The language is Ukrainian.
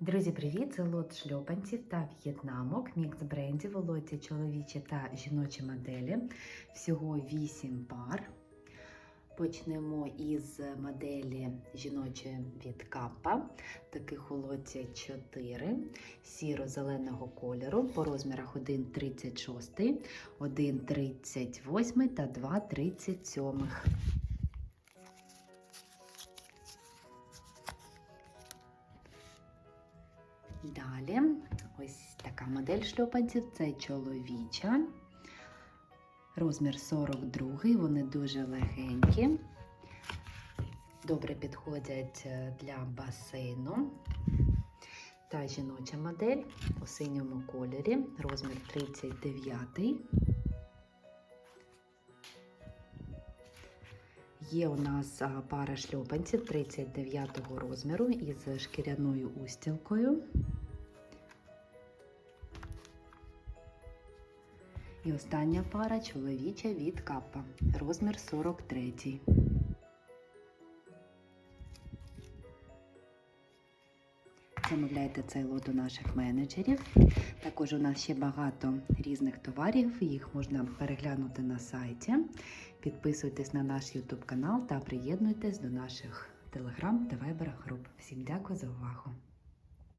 Друзі, привіт! Це лот шльопанців та в'єтнамок, мікс брендів, волоті чоловічі та жіночі моделі. Всього 8 пар. Почнемо із моделі жіночої від Капа. Таких у лоті 4 сіро-зеленого кольору по розмірах 1,36, 1,38 та 2,37. Далі ось така модель шльопанців. Це чоловіча. Розмір 42, вони дуже легенькі, добре підходять е, для басейну. Та жіноча модель у синьому кольорі, розмір 39. Є у нас пара шльопанців 39 розміру із шкіряною устілкою. І остання пара чоловіча від капа, розмір 43. Замовляйте цей лот у наших менеджерів. Також у нас ще багато різних товарів, їх можна переглянути на сайті. Підписуйтесь на наш YouTube канал та приєднуйтесь до наших телеграм та вайбер груп. Всім дякую за увагу!